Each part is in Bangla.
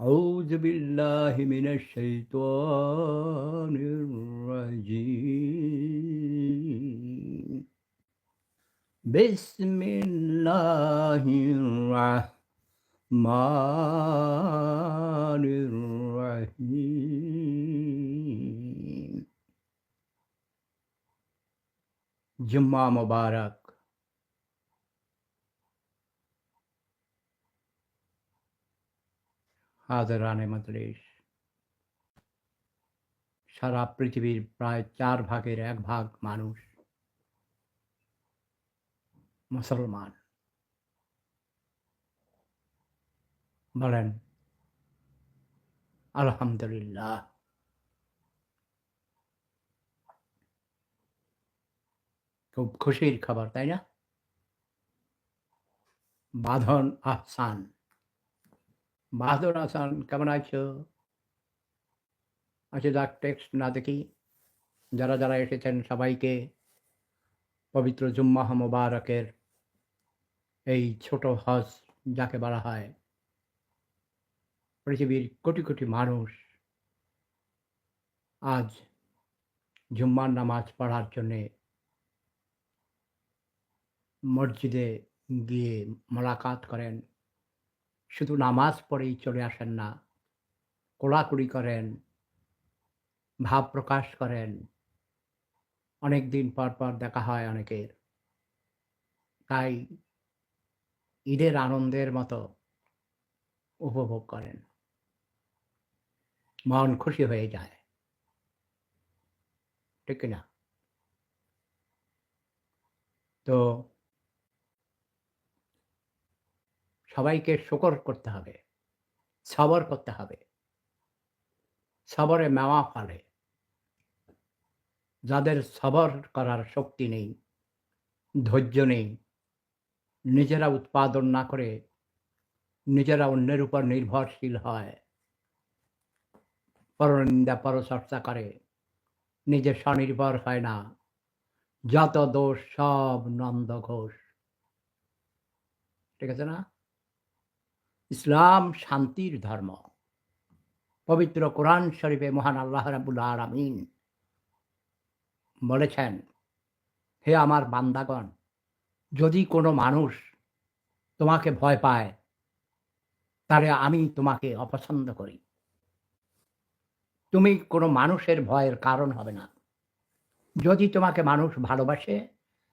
أعوذ بالله من الشيطان الرجيم بسم الله الرحمن الرحيم جمعة مبارك হাজারানে মজলিস সারা পৃথিবীর প্রায় চার ভাগের এক ভাগ মানুষ মুসলমান। বলেন, আলহামদুলিল্লাহ। খুব খুশির খবর, তাই না? বাঁধন আহসান। বাহাদুর হাসান কেমন আছো আচ্ছা যাক টেক্সট না দেখি যারা যারা এসেছেন সবাইকে পবিত্র জুম্মাহ মোবারকের এই ছোট হজ যাকে বলা হয় পৃথিবীর কোটি কোটি মানুষ আজ জুম্মার নামাজ পড়ার জন্যে মসজিদে গিয়ে মোলাকাত করেন শুধু নামাজ পড়েই চলে আসেন না, কোলাকুলি করেন, ভাব প্রকাশ করেন। অনেক দিন পর পর দেখা হয় অনেকের। তাই ঈদের আনন্দের মতো উপভোগ করেন। মন খুশি হয়ে যায়। ঠিক না তো সবাইকে শকর করতে হবে, সবর করতে হবে। সবরে মেওয়া ফলে। যাদের সবর করার শক্তি নেই, ধৈর্য নেই, নিজেরা উৎপাদন না করে নিজেরা অন্যের উপর নির্ভরশীল হয়, পরনিন্দা পরচর্চা করে, নিজে স্বনির্ভর হয় না, যত দোষ সব নন্দ ঘোষ। ঠিক আছে না? ইসলাম শান্তির ধর্ম। পবিত্র কোরআন শরীফে মহান আল্লাহ রাবুল আলমিন বলেছেন, হে আমার বান্দাগণ, যদি কোনো মানুষ তোমাকে ভয় পায়, তাহলে আমি তোমাকে অপছন্দ করি। তুমি কোনো মানুষের ভয়ের কারণ হবে না। যদি তোমাকে মানুষ ভালোবাসে,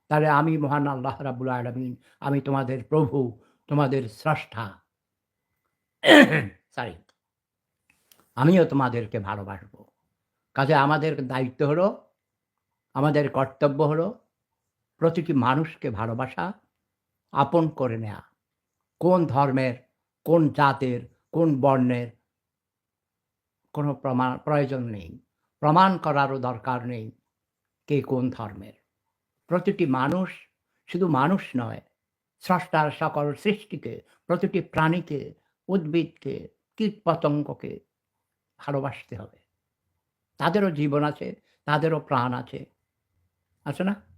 তাহলে আমি মহান আল্লাহ রাবুল আলমিন, আমি তোমাদের প্রভু, তোমাদের স্রষ্টা। সরি আমিও তোমাদেরকে ভালোবাসবো। কাজে আমাদের দায়িত্ব হলো, আমাদের কর্তব্য হলো প্রতিটি মানুষকে ভালোবাসা, আপন করে নেয়া। কোন ধর্মের, কোন জাতের, কোন বর্ণের কোনো প্রমাণ প্রয়োজন নেই। প্রমাণ করারও দরকার নেই কে কোন ধর্মের। প্রতিটি মানুষ শুধু মানুষ নয়, স্রষ্টার সকল সৃষ্টিকে, প্রতিটি প্রাণীকে উদ্ভিদকে কীট পতঙ্গকে ভালোবাসতে হবে। তাদেরও জীবন আছে তাদেরও প্রাণ আছে। আছে না?